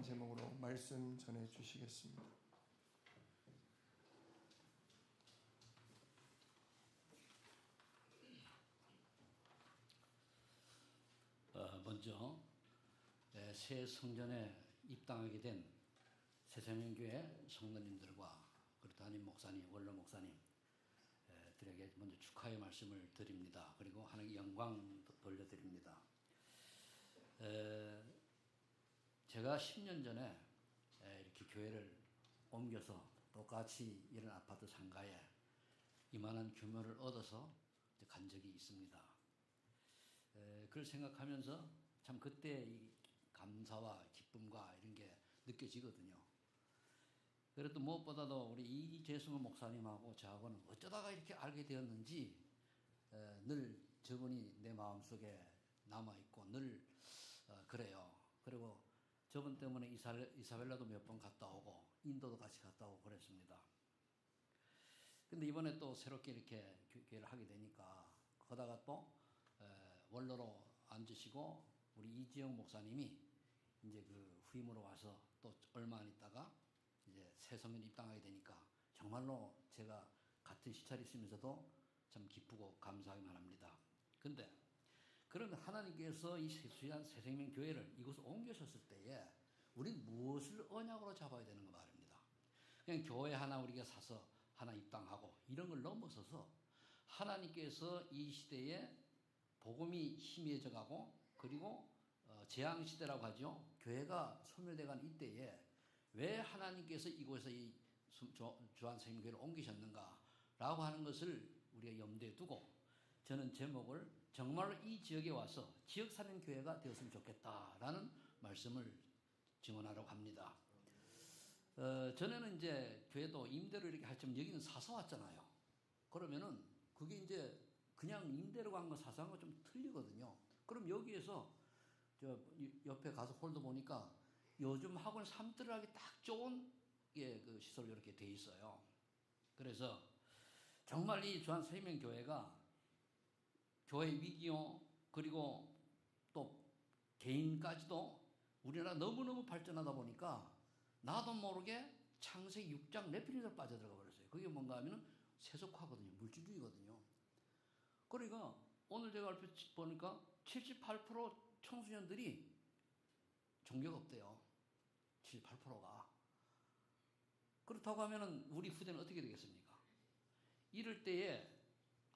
이런 제목으로 말씀 전해 주시겠습니다. 어, 먼저 에, 새 성전에 입당하게 된 새생명교회 성도님들과 그리고 담임 목사님, 원로 목사님 에, 들에게 먼저 축하의 말씀을 드립니다. 그리고 하나님께 영광 돌려드립니다. 에, 제가 10년 전에 에, 이렇게 교회를 옮겨서 똑같이 이런 아파트 상가에 이만한 규모를 얻어서 간 적이 있습니다. 에, 그걸 생각하면서 참 그때 이 감사와 기쁨과 이런 게 느껴지거든요. 그래도 무엇보다도 우리 이재승 목사님하고 저하고는 어쩌다가 이렇게 알게 되었는지 에, 늘 저분이 내 마음속에 남아있고 늘 어, 그래요. 그리고 저분 때문에 이사, 이사벨라도 몇 번 갔다 오고 인도도 같이 갔다 오고 그랬습니다. 근데 이번에 또 새롭게 이렇게 교- 교회를 하게 되니까 거다가 또 에, 원로로 앉으시고 우리 이지영 목사님이 이제 그 후임으로 와서 또 얼마 안 있다가 이제 새 성전 입당하게 되니까 정말로 제가 같은 시차를 있으면서도 참 기쁘고 감사하기만 합니다. 근데 그러면 하나님께서 이 세수한 새생명 교회를 이곳에 옮기셨을 때에 우리는 무엇을 언약으로 잡아야 되는 가 말입니다. 그냥 교회 하나 우리가 사서 하나 입당하고 이런 걸 넘어서서 하나님께서 이 시대에 복음이 희미해져 가고 그리고 어, 재앙 시대라고 하죠. 교회가 소멸돼가는 이때에 왜 하나님께서 이곳에 이 수- 조- 주한 생교회를 옮기셨는가라고 하는 것을 우리가 염두에 두고 저는 제목을 정말로 이 지역에 와서 지역 사는 교회가 되었으면 좋겠다라는 말씀을 증언하려고 합니다. 어, 전에는 이제 교회도 임대를 이렇게 할점 여기는 사서 왔잖아요. 그러면은 그게 이제 그냥 임대로 간 거 사서 한거좀 틀리거든요. 그럼 여기에서 저 옆에 가서 홀도 보니까 요즘 학원 삼들하기 딱 좋은 예, 그 시설이 이렇게 돼 있어요. 그래서 정말 이 주한 세명 교회가 교회 위기요 그리고 또 개인까지도 우리나라 너무너무 발전하다 보니까 나도 모르게 창세기 6장 내피리를 빠져들어가 버렸어요. 그게 뭔가 하면은 세속화거든요. 물질주의거든요. 그러니까 오늘 제가 보니까 78% 청소년들이 종교가 없대요. 78%가. 그렇다고 하면은 우리 후대는 어떻게 되겠습니까? 이럴 때에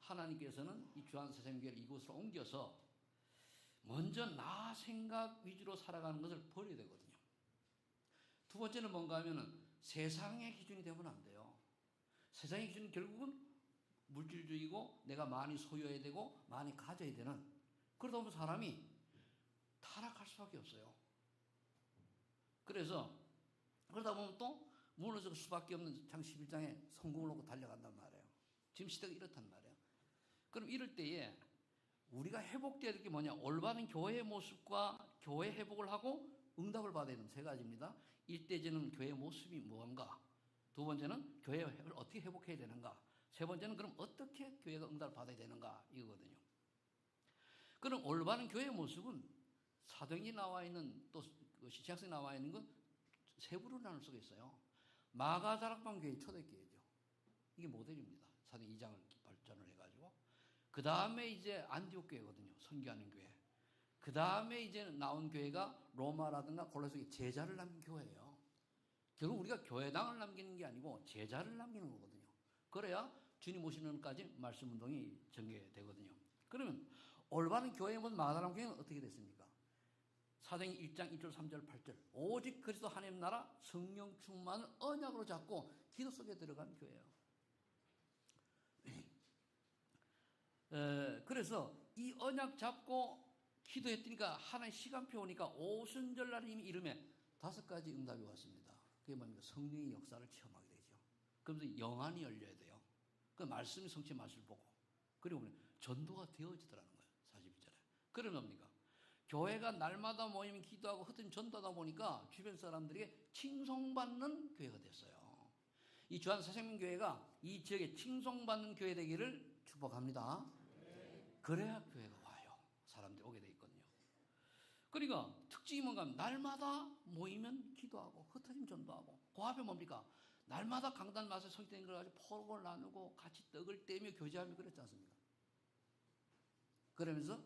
하나님께서는 이 주한 세상교회를 이곳으로 옮겨서 먼저 나 생각 위주로 살아가는 것을 버려야 되거든요. 두 번째는 뭔가 하면은 세상의 기준이 되면 안 돼요. 세상의 기준은 결국은 물질주의고 내가 많이 소유해야 되고 많이 가져야 되는 그러다 보면 사람이 타락할 수밖에 없어요. 그래서 그러다 보면 또 무너질 수밖에 없는 장 11장에 성공을 놓고 달려간단 말이에요. 지금 시대가 이렇단 말이에요. 그럼 이럴 때에 우리가 회복돼야 될 게 뭐냐? 올바른 교회의 모습과 교회 회복을 하고 응답을 받아야 되는 세 가지입니다. 일대제는 교회의 모습이 무언가? 두 번째는 교회를 어떻게 회복해야 되는가? 세 번째는 그럼 어떻게 교회가 응답을 받아야 되는가? 이거거든요. 그럼 올바른 교회의 모습은 사도행이 나와 있는 또 시작성에 나와 있는 건 세 부로 나눌 수가 있어요. 마가다락방 교회 초대교회죠. 이게 모델입니다. 사도행 2장을 발전을 해가지고 그 다음에 이제 안디옥 교회거든요. 선교하는 교회. 그 다음에 이제 나온 교회가 로마라든가 골로새에 제자를 남긴 교회예요. 결국 우리가 교회당을 남기는 게 아니고 제자를 남기는 거거든요. 그래야 주님 오시는 까지 말씀 운동이 전개되거든요. 그러면 올바른 교회의 모습 마가다락 교회는 어떻게 됐습니까? 사도행 1장 1절 3절 8절 오직 그리스도 하나님 나라 성령 충만을 언약으로 잡고 기도 속에 들어간 교회예요. 에, 그래서 이 언약 잡고 기도했더니까 하나의 시간표 오니까 오순절 날 이미 이름에 다섯 가지 응답이 왔습니다. 그게 뭡니까? 성령의 역사를 체험하게 되죠. 그러면서 영안이 열려야 돼요. 그 말씀이 성취 맛을 보고 그리고 전도가 되어지더라는 거예요. 42절에. 그러면 뭡니까? 교회가 날마다 모이면 기도하고 흩은 전도하다 보니까 주변 사람들에게 칭송받는 교회가 됐어요. 이 주한 사생명 교회가 이 지역에 칭송받는 교회 되기를 축복합니다. 그래야 교회가 와요. 사람들이 오게 돼 있거든요. 그러니까 특징이 뭔가 날마다 모이면 기도 전도하고 흩어짐 전도하고 그 앞에 뭡니까? 날마다 강단 마서 성격인 걸 가지고 포록을 나누고 같이 떡을 떼며 교제하며 그랬지 않습니까? 그러면서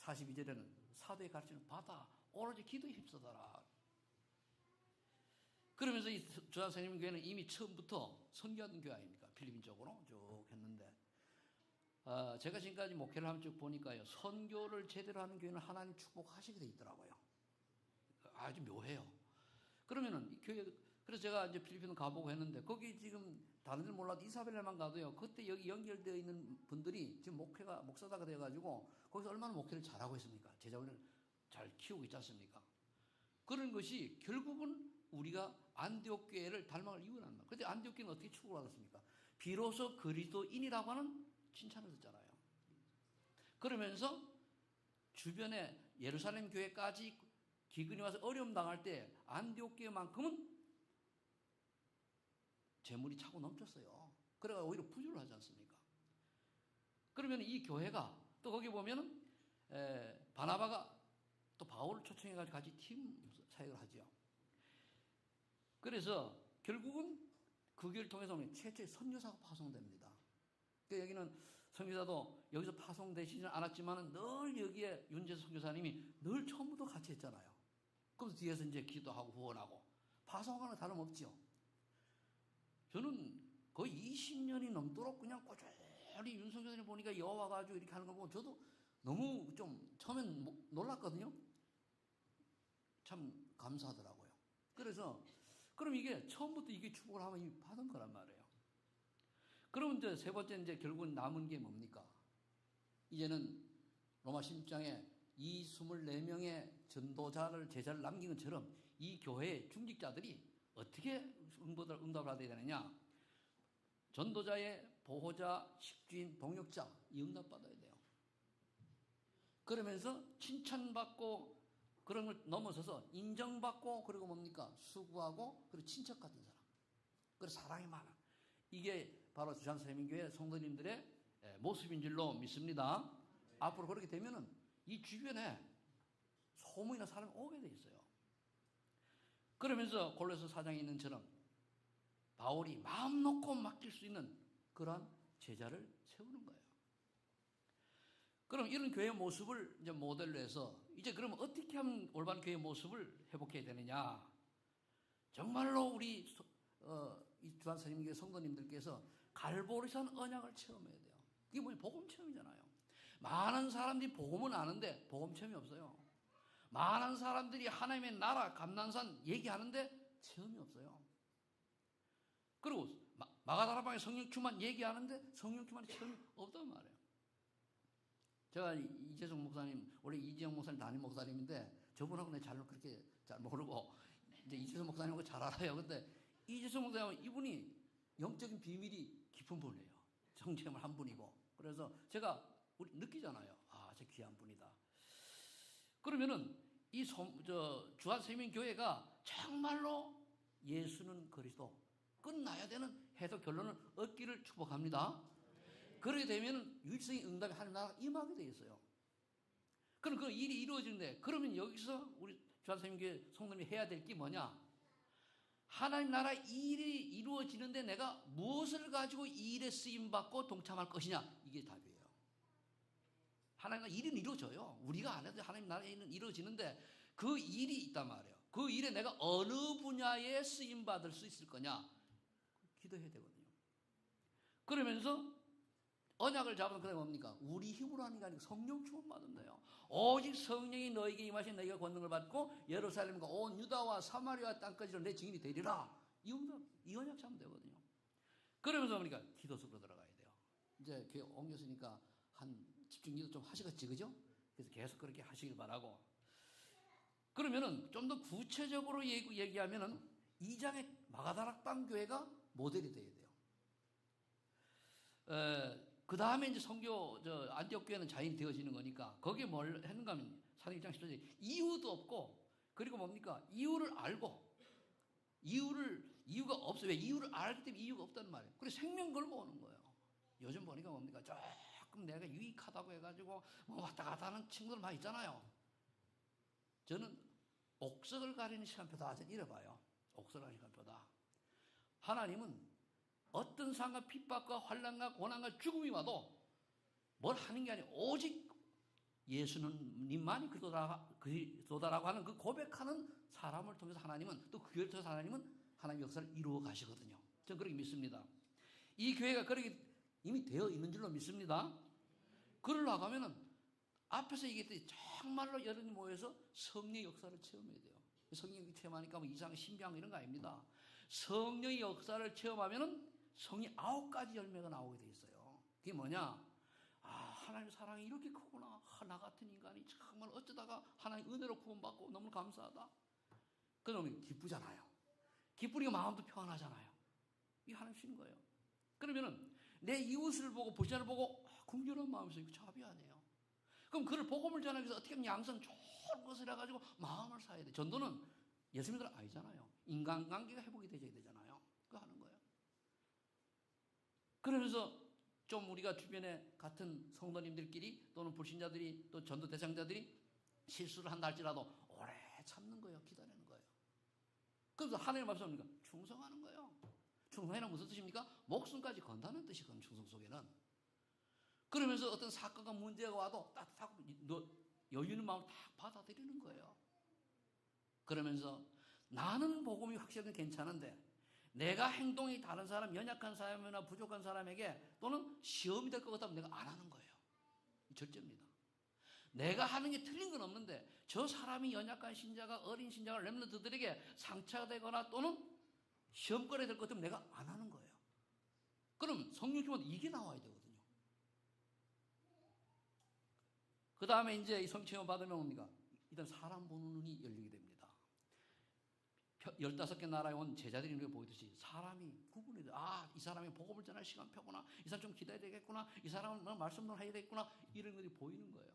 42절에는 사도의 가르침을 받아 오로지 기도에 힘써더라. 그러면서 이 주한 선생님 교회는 이미 처음부터 선교하던 교회 아닙니까? 필리핀 쪽으로 쭉 어, 제가 지금까지 목회를 하면 쭉 보니까요 선교를 제대로 하는 교회는 하나님 축복하시게 돼 있더라고요. 아주 묘해요. 그러면은 이 교회 그래서 제가 이제 필리핀 가보고 했는데 거기 지금 다른 데 몰라도 이사벨레만 가도요 그때 여기 연결되어 있는 분들이 지금 목회가 목사다가 돼 가지고 거기서 얼마나 목회를 잘하고 있습니까? 제자원을 잘 키우고 있지 않습니까? 그런 것이 결국은 우리가 안디옥 교회를 닮아갈 난 말. 그런데 안디옥 교회는 어떻게 축복을 받았습니까? 비로소 그리스도인이라고 하는 칭찬을 듣잖아요. 그러면서 주변에 예루살렘 교회까지 기근이 와서 어려움 당할 때 안디옥 교회만큼은 재물이 차고 넘쳤어요. 그래가 오히려 부주를 하지 않습니까? 그러면 이 교회가 또 거기 보면은 에, 바나바가 또 바울을 초청해가지고 같이 팀 사역을 하죠. 그래서 결국은 그 교회를 통해서 최초의 선교사가 파송됩니다. 그 여기는 선교사도 여기서 파송되시지는 않았지만 늘 여기에 윤재수 선교사님이 늘 처음부터 같이 했잖아요. 그래서 뒤에서 이제 기도하고 후원하고 파송하는 다름없죠. 저는 거의 20년이 넘도록 그냥 꾸준히 윤석열을 보니까 여와 가지고 이렇게 하는 걸 보고 저도 너무 좀 처음엔 뭐 놀랐거든요. 참 감사하더라고요. 그래서 그럼 이게 처음부터 이게 축복을 하면 받은 거란 말이에요. 그럼 이제 세 번째 이제 결국은 남은 게 뭡니까? 이제는 로마 16장에 이 24명의 전도자를 제자를 남긴 것처럼 이 교회의 중직자들이 어떻게 응답을, 응답을 하야 되느냐? 전도자의 보호자, 식주인, 동역자 이 응답 받아야 돼요. 그러면서 칭찬받고 그런 걸 넘어서서 인정받고 그리고 뭡니까 수고하고 그리고 친척 같은 사람 그리고 사랑이 많아 이게 바로 주산세민교회 성도님들의 예, 모습인 줄로 믿습니다. 앞으로 그렇게 되면은 이 주변에 소문이나 사람이 오게 돼 있어요. 그러면서 골로새 사장에 있는 처럼 바울이 마음 놓고 맡길 수 있는 그러한 제자를 세우는 거예요. 그럼 이런 교회 모습을 이제 모델로 해서 이제 그러면 어떻게 하면 올바른 교회 모습을 회복해야 되느냐? 정말로 우리 어, 이 주한 선생님께 성도님들께서 갈보리산 언약을 체험해야 돼요. 이게 뭐냐? 복음 체험이잖아요. 많은 사람들이 복음은 아는데 복음 체험이 없어요. 많은 사람들이 하나님의 나라 감난산 얘기하는데 체험이 없어요. 그리고 마가다라방의 성령 충만 얘기하는데 성령 충만의 체험이 없단 말이에요. 제가 이재성 목사님, 원래 이지영 목사님 담임 목사님인데 저분하고 내잘 그렇게 잘 모르고 이제 이재성 목사님하고 잘 알아요. 근데 이재성 목사님은 이분이 영적인 비밀이 깊은 분이에요. 정체험을 한 분이고. 그래서 제가 우리 느끼잖아요. 아, 저 귀한 분이다. 그러면은 이 주한세민교회가 정말로 예수는 그리스도 끝나야 되는 해석 결론을 얻기를 축복합니다. 그렇게 되면 유일성의 응답이 하나님 나라가 임하게 돼 있어요. 그럼 그 일이 이루어지는데 그러면 여기서 우리 주한생명교회 성도님이 해야 될 게 뭐냐? 하나님 나라 일이 이루어지는데 내가 무엇을 가지고 이 일에 쓰임 받고 동참할 것이냐? 이게 답이에요. 하나님 나라 일은 이루어져요. 우리가 안 해도 하나님 나라 일은 이루어지는데 그 일이 있단 말이에요. 그 일에 내가 어느 분야에 쓰임 받을 수 있을 거냐? 기도해야 되거든요. 그러면서 언약을 잡은 그게 뭡니까? 우리 힘으로 하는 게 아니고 성령 충만 받는다요. 오직 성령이 너에게 임하신 너희가 권능을 받고 예루살렘과 온 유다와 사마리아 땅까지로 내 증인이 되리라. 이 응답, 이 언약 잡으면 되거든요. 그러면서 뭡니까? 기도 속으로 들어가야 돼요. 이제 교회 옮겼으니까 한 집중 기도 좀 하시겠지, 그죠? 그래서 계속 그렇게 하시길 바라고. 그러면은 좀 더 구체적으로 얘기하면은 이장의 마가다락방 교회가 모델이 돼야 돼요. 에, 그 다음에 이제 성교, 저, 안티옥 교회는 자연이 되어지는 거니까, 거기에 뭘 했는가 하면, 사도행장 10절 이유도 없고, 그리고 뭡니까? 이유를 알고, 이유를, 이유가 없어. 왜? 이유를 알기 때문에 이유가 없다는 말이에요. 그래서 생명 걸고 오는 거예요. 요즘 보니까 뭡니까? 조금 내가 유익하다고 해 가지고, 뭐 왔다 갔다 하는 친구들 많이 있잖아요. 저는 옥석을 가리는 시간표다. 저는 이래 봐요. 옥석을 가리는 시간표다. 하나님은 어떤 상과 핍박과 환란과 고난과 죽음이 와도 뭘 하는 게 아니고 오직 예수는 님만이 그리스도라, 그리스도다라고 하는 그 고백하는 사람을 통해서 하나님은 또 그 교회를 통해서 하나님은 하나님 역사를 이루어 가시거든요. 저는 그렇게 믿습니다. 이 교회가 그렇게 이미 되어 있는 줄로 믿습니다. 그러려고 하면은 앞에서 얘기했듯이 정말로 여러분이 모여서 성령의 역사를 체험해야 돼요. 성령 체험하니까 뭐 이상 신비한 거 이런 거 아닙니다. 성령의 역사를 체험하면은 성이 아홉 가지 열매가 나오게 돼 있어요. 그게 뭐냐? 아, 하나님 사랑이 이렇게 크구나. 아, 나 같은 인간이 정말 어쩌다가 하나님 은혜로 구원받고 너무 감사하다. 그러면 기쁘잖아요. 기쁘니까 마음도 평안하잖아요. 이게 하나님 주는 거예요. 그러면은 내 이웃을 보고 보시자를 보고 아, 궁전한 마음에서 이거 자비 아니에요. 그럼 그를 복음을 전하기 위해서 어떻게 하면 양성 좋은 것을 해가지고 마음을 사야 돼. 전도는 예수님들은 아니잖아요. 인간관계가 회복이 되어야 되잖아요. 그거 하는 거예요. 그러면서 좀 우리가 주변에 같은 성도님들끼리 또는 불신자들이 또 전도 대상자들이 실수를 한다 할지라도 오래 참는 거예요. 기다리는 거예요. 그래서 하나님 말씀합니까? 충성하는 거예요. 충성이란 무슨 뜻입니까? 목숨까지 건다는 뜻이거든요. 충성 속에는. 그러면서 어떤 사건과 문제가 와도 따뜻하고 너 여유 있는 마음을 딱 받아들이는 거예요. 그러면서 나는 복음이 확실히 괜찮은데 내가 행동이 다른 사람, 연약한 사람이나 부족한 사람에게 또는 시험이 될 것 같다면 내가 안 하는 거예요. 이 절제입니다. 내가 하는 게 틀린 건 없는데 저 사람이 연약한 신자가 어린 신자가 렘넌트들에게 상처가 되거나 또는 시험거리 될것 같으면 내가 안 하는 거예요. 그럼 성령 주면 이게 나와야 되거든요. 그 다음에 이제 이 성체험 받으면 뭡니까? 일단 사람 보는 눈이 열리게 됩니다. 15개 나라에 온 제자들이 우리가 보이듯이 사람이 구분이 돼. 아, 이 사람이 복음을 전할 시간표구나. 이 사람 좀 기다려야 되겠구나. 이 사람은 뭐 말씀을 해야 되겠구나. 이런 것들이 보이는 거예요.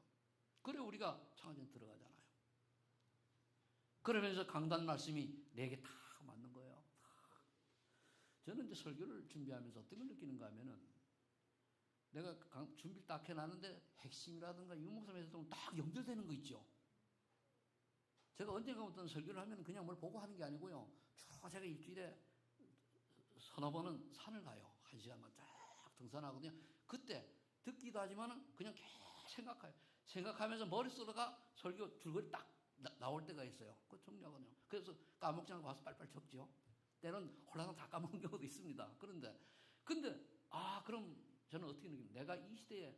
그래 우리가 창화전 들어가잖아요. 그러면서 강단 말씀이 내게 다 맞는 거예요. 저는 이제 설교를 준비하면서 어떤 걸 느끼는가 하면은 내가 준비를 딱 해놨는데 핵심이라든가 유목섬에서 딱 연결되는 거 있죠. 제가 언젠가 어떤 설교를 하면 그냥 뭘 보고 하는 게 아니고요. 주로 제가 일주일에 서너 번은 산을 가요. 한 시간만 쫙 등산하거든요. 그때 듣기도 하지만은 그냥 계속 생각해요. 생각하면서 머릿속에가 설교 줄거리 딱 나, 올 때가 있어요. 그 정리하거든요. 그래서 까먹지 않고 와서 빨리빨리 적죠. 때는 홀라당 다 까먹는 경우도 있습니다. 그런데, 근데, 아, 그럼 저는 어떻게 느낍니까? 내가 이 시대에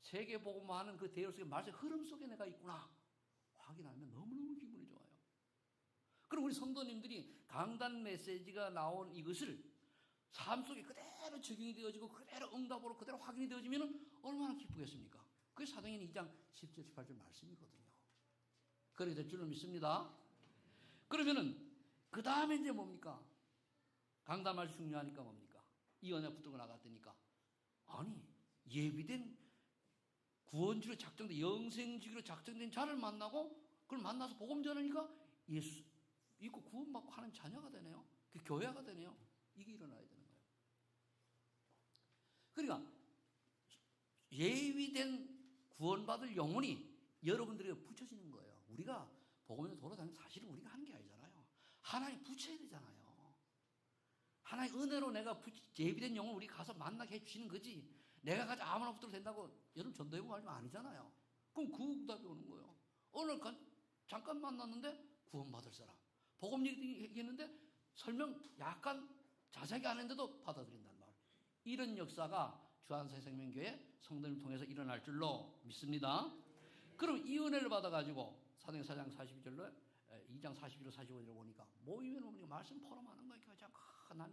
세계 보고만 하는 그 대열 속에 말씀 흐름 속에 내가 있구나. 확인하면 너무너무 기분이 좋아요. 그럼 우리 성도님들이 강단 메시지가 나온 이것을 삶 속에 그대로 적용이 되어지고 그대로 응답으로 그대로 확인이 되어지면 얼마나 기쁘겠습니까? 그게 사도행전 2장 17, 18절 말씀이거든요. 그렇게 될 줄로 믿습니다. 그러면은 그 다음에 이제 뭡니까? 강단 말씀 중요하니까 뭡니까? 이 언약 붙들고 나갔다니까. 아니 예비된 구원주로 작정된 영생주기로 작정된 자를 만나고 그걸 만나서 복음 전하니까 예수 믿고 구원받고 하는 자녀가 되네요. 그 교회가 되네요. 이게 일어나야 되는 거예요. 그러니까 예비된 구원받을 영혼이 여러분들에게 붙여지는 거예요. 우리가 복음에서 돌아다니면 사실은 우리가 하는 게 아니잖아요. 하나님 붙여야 되잖아요. 하나님 은혜로 내가 예비된 영혼 우리 가서 만나게 해주시는 거지. 내가 가서 아무나 붙어도 된다고 여러분 전도해보고 하면 아니잖아요. 그럼 그 응답이 오는 거예요. 오늘 잠깐 만났는데 구원받을 사람. 복음 얘기했는데 설명 약간 자세하게 안 했는데도 받아들인다는 말. 이런 역사가 주한세 생명교회 성도님 통해서 일어날 줄로 믿습니다. 그럼 이 은혜를 받아가지고 사도행 4장 42절로 2장 41로 45절을 보니까 모이면 오니까 말씀 포럼하는 거예요.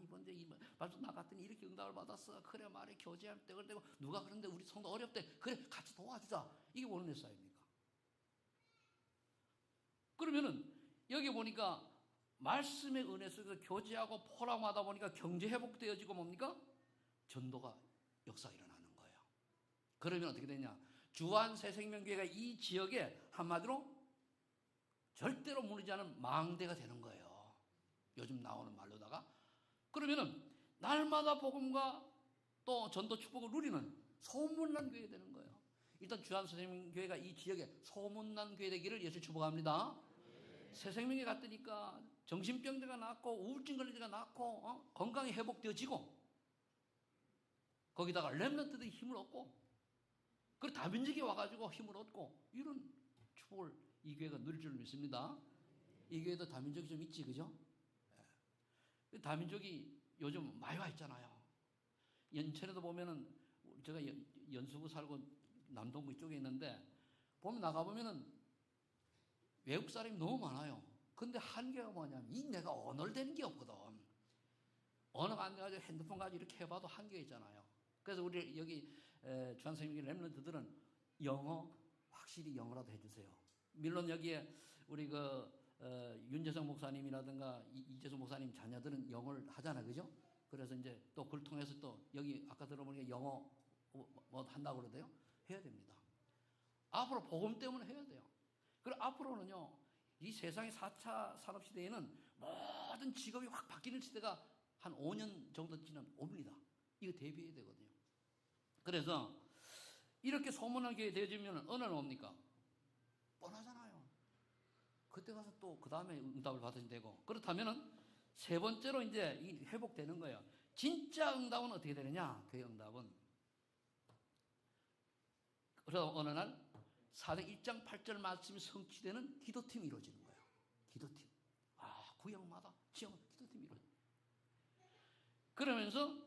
이번 주 이번 말씀 나갔더니 이렇게 응답을 받았어. 그래 말에 교제할 때 그러고 누가 그런데 우리 성도 어렵대. 그래 같이 도와주자. 이게 원의 사입니까? 그러면은 여기 보니까 말씀의 은혜 속에서 교제하고 포럼하다 보니까 경제 회복되어지고 뭡니까? 전도가 역사가 일어나는 거예요. 그러면 어떻게 되냐? 주한 새생명교회가 이 지역에 한마디로 절대로 무너지지 않은 망대가 되는 거예요. 요즘 나오는 말로다가. 그러면은 날마다 복음과 또 전도 축복을 누리는 소문난 교회 되는 거예요. 일단 주한 선생님 교회가 이 지역에 소문난 교회 되기를 예수 축복합니다. 새 생명에 갔더니까 정신병자가 낫고 우울증 걸린 자가 낫고 어? 건강이 회복되어지고 거기다가 렘넌트들이 힘을 얻고 그리고 다민족이 와가지고 힘을 얻고 이런 축복을 이 교회가 누릴 줄 믿습니다. 이 교회도 다민족이 좀 있지 그죠? 예. 다민족이 요즘 많이 와 있잖아요. 연천에도 보면은 제가 연- 연수구 살고 남동구 이쪽에 있는데 보면 나가 보면은 외국 사람이 너무 많아요. 근데 한계가 뭐냐면 이 내가 언어를 되는 게 없거든. 언어가 안 돼가지고 핸드폰 가지고 이렇게 해봐도 한계가 있잖아요. 그래서 우리 여기 주한생명의 랩런트들은 영어 확실히 영어라도 해주세요. 물론 여기에 우리 그 어, 윤재성 목사님이라든가 이- 이재수 목사님 자녀들은 영어를 하잖아, 그죠? 그래서 이제 또 그걸 통해서 또 여기 아까 들어보니까 영어 뭐, 뭐 한다고 그러대요. 해야 됩니다. 앞으로 복음 때문에 해야 돼요. 그리고 앞으로는요, 이 세상의 4차 산업시대에는 모든 직업이 확 바뀌는 시대가 한 5년 정도 지나면 옵니다. 이거 대비해야 되거든요. 그래서 이렇게 소문나게 되어지면 어느 날 옵니까? 뻔하잖아요. 그때 가서 또 그 다음에 응답을 받으면 되고. 그렇다면은 세 번째로 이제 이 회복되는 거예요. 진짜 응답은 어떻게 되느냐? 그 응답은. 그래서 어느 날 사도행 1장 8절 말씀이 성취되는 기도팀이 이루어지는 거예요. 기도팀. 아, 구역마다 지역 기도팀이 이루어져. 그러면서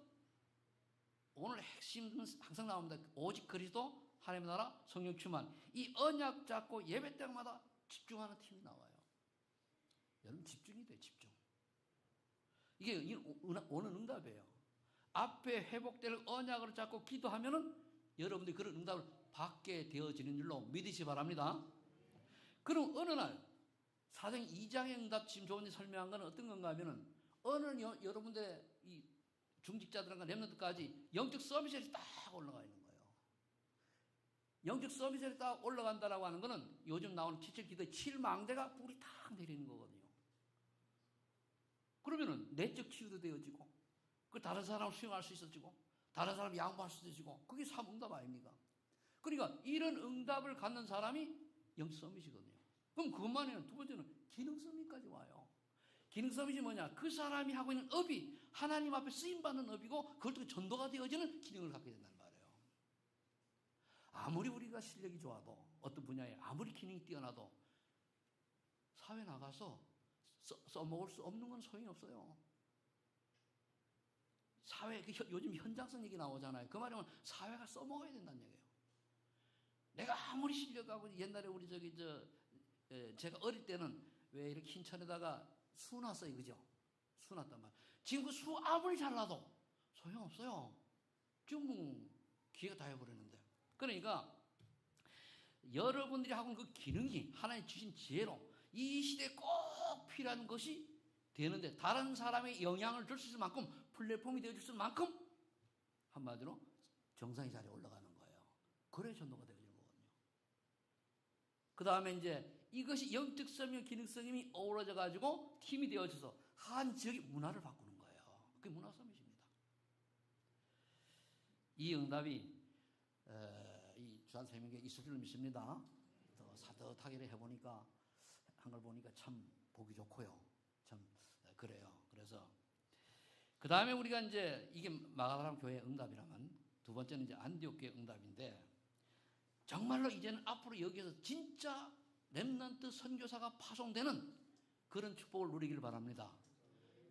오늘 핵심은 항상 나옵니다. 오직 그리스도 하나님의 나라 성령 충만. 이 언약 잡고 예배 때마다 집중하는 팀이 나와요. 여러분 집중이 돼, 집중. 이게 오는 응답이에요. 앞에 회복될 언약을 잡고 기도하면은 여러분들이 그런 응답을 받게 되어지는 줄로 믿으시 바랍니다. 그럼 어느 날 사정 2장의 응답 지금 조원이 설명한 건 어떤 건가 하면은 어느 여, 여러분들의 이 중직자들과 렘넌트까지 영적 서비스에 딱 올라가 있는 거예요. 영적 서비스에 딱 올라간다라고 하는 거는 요즘 나오는七기도의 7망대가 뿌리 탁 내리는 거거든요. 그러면은 내적 치유도 되어지고 그 다른 사람을 수용할 수 있어지고 다른 사람 양보할 수 있어지고 그게 삼응답 아닙니까? 그러니까 이런 응답을 갖는 사람이 영적 서밋이거든요. 그럼 그것만 해요. 두 번째는 기능 서밋까지 와요. 기능 서밋이 뭐냐? 그 사람이 하고 있는 업이 하나님 앞에 쓰임 받는 업이고 그걸 통해 전도가 되어지는 기능을 갖게 된다는. 아무리 우리가 실력이 좋아도 어떤 분야에 아무리 기능이 뛰어나도 사회 나가서 써, 써먹을 수 없는 건 소용이 없어요. 사회, 그 현- 요즘 현장성 얘기 나오잖아요. 그 말이면 사회가 써먹어야 된다는 얘기예요. 내가 아무리 실력하고 옛날에 우리 저기 저 에, 제가 어릴 때는 왜 이렇게 흰 천에다가 수 놨어요, 그죠? 수 놨단 말. 지금 그 수 아무리 잘라도 소용없어요. 지금 뭐 기회가 다 해버렸는데. 그러니까 여러분들이 하고 있는 그 기능이 하나님 주신 지혜로 이 시대에 꼭 필요한 것이 되는데 다른 사람의 영향을 줄 수 있을 만큼 플랫폼이 되어줄 수 있을 만큼 한마디로 정상의 자리에 올라가는 거예요. 그래 전도가 되어지는 거거든요. 그 다음에 이제 이것이 영적성이와 기능성이 어우러져 가지고 팀이 되어져서 한 지역의 문화를 바꾸는 거예요. 그게 문화 서밋입니다. 이 응답이 에, 이 주한 세명에 있을 줄 믿습니다. 더 사듯하게 해보니까 한 걸 보니까 참 보기 좋고요. 참 에, 그래요. 그래서 그 다음에 우리가 이제 이게 마가다람 교회 응답이라면 두 번째는 이제 안디옥 교회 응답인데 정말로 이제는 앞으로 여기에서 진짜 렘넌트 선교사가 파송되는 그런 축복을 누리길 바랍니다.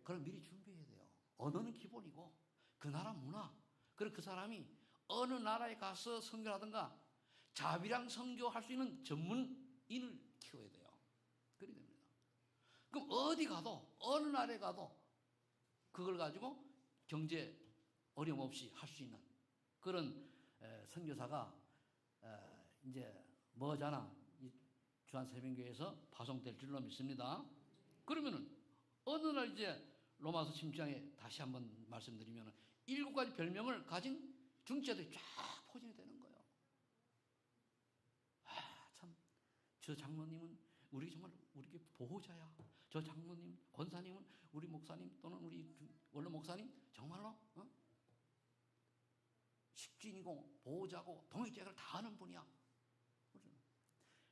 그럼 미리 준비해야 돼요. 언어는 기본이고 그 나라 문화 그리고 그 사람이 어느 나라에 가서 선교하든가 자비랑 선교할 수 있는 전문인을 키워야 돼요. 그래야 됩니다. 그럼 어디 가도 어느 나라에 가도 그걸 가지고 경제 어려움 없이 할 수 있는 그런 에, 선교사가 에, 이제 뭐잖아 이 주한 세명교회에서 파송될 줄로 믿습니다. 그러면은 어느 날 이제 로마서 10장에 다시 한번 말씀드리면 일곱 가지 별명을 가진 중지자들이 쫙 포진이 되는 거예요. 아, 참, 저 장로님은 우리 정말 우리에게 보호자야. 저 장로님, 권사님은 우리 목사님 또는 우리 원로 목사님 정말로 어? 식주인이고 보호자고 동역자를 다 하는 분이야. 그렇죠?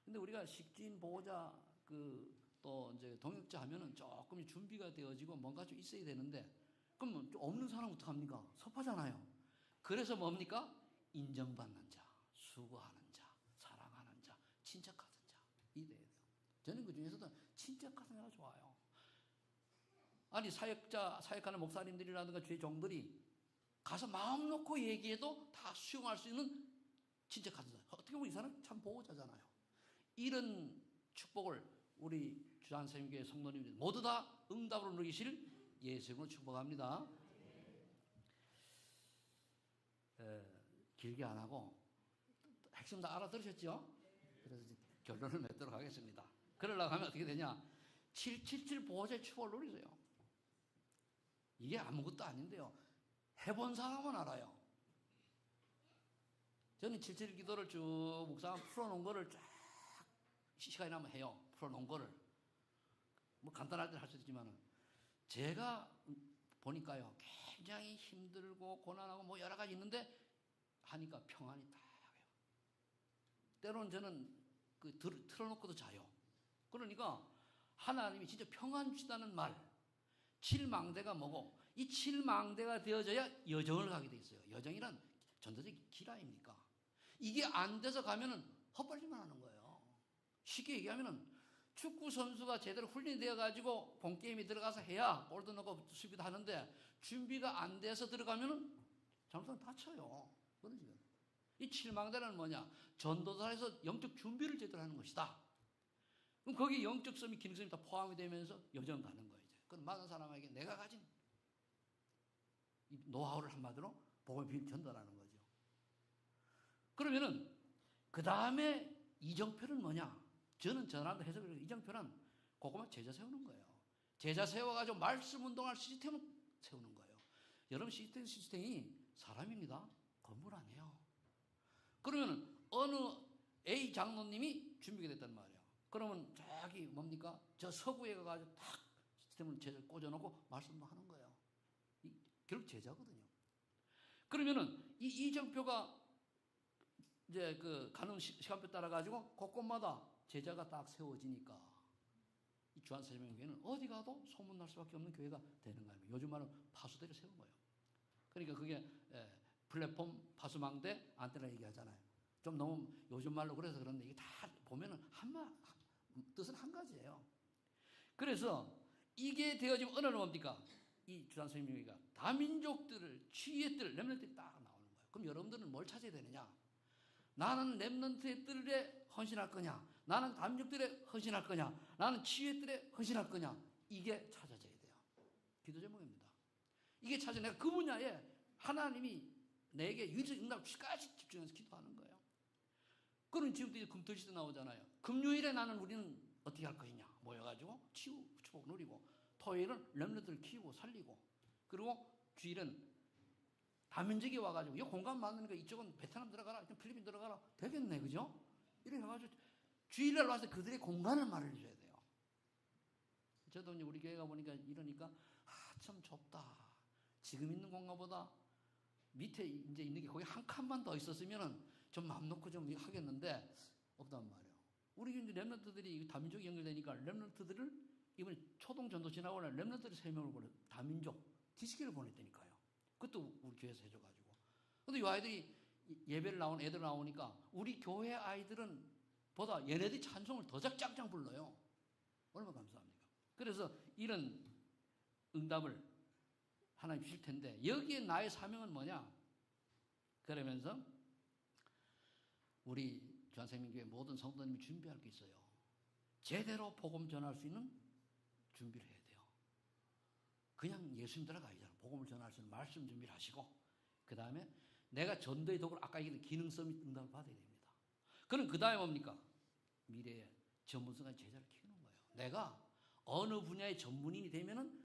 근데 우리가 식주인 보호자 그 또 이제 동역자 하면은 조금 준비가 되어지고 뭔가 좀 있어야 되는데 좀 없는 사람 어떡합니까? 섭하잖아요. 그래서 뭡니까? 인정받는 자, 수고하는 자, 사랑하는 자, 친척하는 자. 이 돼야 돼요. 저는 그 중에서도 친척하는 자가 좋아요. 아니 사역자, 사역하는 목사님들이라든가 주의 종들이 가서 마음 놓고 얘기해도 다 수용할 수 있는 친척하는 자. 어떻게 보면 이 사람 참 보호자잖아요. 이런 축복을 우리 주한 선생님교회 성도님들 모두 다 응답으로 누리실 예수님으로 축복합니다. 에, 길게 안 하고 핵심 다 알아들으셨죠? 그래서 결론을 맺도록 하겠습니다. 그러려고 하면 어떻게 되냐? 777 보호자의 축복을 누리세요. 이게 아무것도 아닌데요. 해본 사람은 알아요. 저는 77 기도를 쭉 묵상 풀어놓은 거를 쫙 시간이 나면 해요. 풀어놓은 거를. 뭐 간단할 때는 할수 있지만은 제가 보니까요. 굉장히 힘들고 고난하고 뭐 여러 가지 있는데 하니까 평안이 딱 해요. 때로는 저는 그 들, 틀어놓고도 자요. 그러니까 하나님이 진짜 평안 주시다는 말. 칠망대가 뭐고 이 칠망대가 되어져야 여정을 가게 돼 있어요. 여정이란 전도적인 길 아닙니까? 이게 안 돼서 가면은 헛발질만 하는 거예요. 쉽게 얘기하면은 축구 선수가 제대로 훈련되어 가지고 본 게임에 들어가서 해야 골도 넣고 수비도 하는데 준비가 안 돼서 들어가면은 잘못하면 다쳐요. 그런 지금 이 칠망대는 뭐냐? 전도사에서 영적 준비를 제대로 하는 것이다. 그럼 거기 영적 섬이 기능성이 다 포함이 되면서 여정 가는 거예요. 이제. 그럼 많은 사람에게 내가 가진 이 노하우를 한마디로 비밀 전달하는 거죠. 그러면은 그 다음에 이정표는 뭐냐? 저는 전화도 해석을 이정표는 그거만 제자 세우는 거예요. 제자 세워가지고 말씀 운동할 시스템을 세우는 거예요. 여러분 시스템 시스템이 사람입니다. 건물 아니에요. 그러면은 어느 A 장로님이 준비가 됐단 말이에요. 그러면 저기 뭡니까? 저 서구에 가가지고 탁 시스템을 제자 꽂아놓고 말씀도 하는 거예요. 이, 결국 제자거든요. 그러면은 이 이정표가 이제 그 가는 시- 시간표 따라 가지고 곳곳마다 제자가 딱 세워지니까 이 주한 설명 교회는 어디 가도 소문 날 수밖에 없는 교회가 되는 거예요. 요즘 말은 파수대를 세운 거예요. 그러니까 그게 예, 플랫폼 파수망대 안테나 얘기하잖아요. 좀 너무 요즘 말로 그래서 그런데 이게 다 보면은 한마 뜻은 한 가지예요. 그래서 이게 되어지면 어느 날 뭡니까? 이 주한 설명회가 다민족들을 취했들 렘넌트들이 딱 나오는 거예요. 그럼 여러분들은 뭘 찾아야 되느냐? 나는 렘넌트의 뜰에 헌신할 거냐? 나는 다민족들에 헌신할 거냐? 나는 치유의 헌신할 거냐? 이게 찾아져야 돼요. 기도 제목입니다. 이게 찾아 내가 그 분야에 하나님이 내게 유일적 응답까지 집중해서 기도하는 거예요. 지금도 이제 금토시도 나오잖아요. 금요일에 나는 우리는 어떻게 할 것이냐? 모여가지고 치유 축복 누리고 토요일은 렘너들을 키우고 살리고 그리고 주일은 다민족이 와가지고 이 공간 많으니까 이쪽은 베트남 들어가라, 이쪽 필리핀 들어가라 되겠네, 그죠? 이래 해가지고 주일날 와서 그들의 공간을 말해줘야 돼요. 저도 이제 우리 교회가 보니까 이러니까 아 참 좁다. 지금 있는 공간보다 밑에 이제 있는 게 거기 한 칸만 더 있었으면은 좀 마음 놓고 좀 하겠는데 없단 말이에요. 우리 이제 렘넌트들이 다민족이 연결되니까 렘넌트들을 이번에 초동 전도 지나고 날 렘넌트를 세 명을 보내 다민족 디스키를 보냈다니까요. 그것도 우리 교회에서 해줘가지고. 근데 이 아이들이 예배를 나온 애들 나오니까 우리 교회 아이들은 보다 얘네들이 찬송을 더 짝짝짝 불러요. 얼마나 감사합니까? 그래서 이런 응답을 하나님 주실 텐데 여기에 나의 사명은 뭐냐? 그러면서 우리 주한생명교회 모든 성도님이 준비할 게 있어요. 제대로 복음 전할 수 있는 준비를 해야 돼요. 그냥 예수님 들어가 아니잖아. 복음을 전할 수 있는 말씀 준비를 하시고 그 다음에 내가 전도의 도구를 아까 얘기한 기능성 응답을 받아야 됩니다. 그럼 그 다음에 뭡니까? 미래에 전문성한 제자를 키우는 거예요. 내가 어느 분야의 전문인이 되면은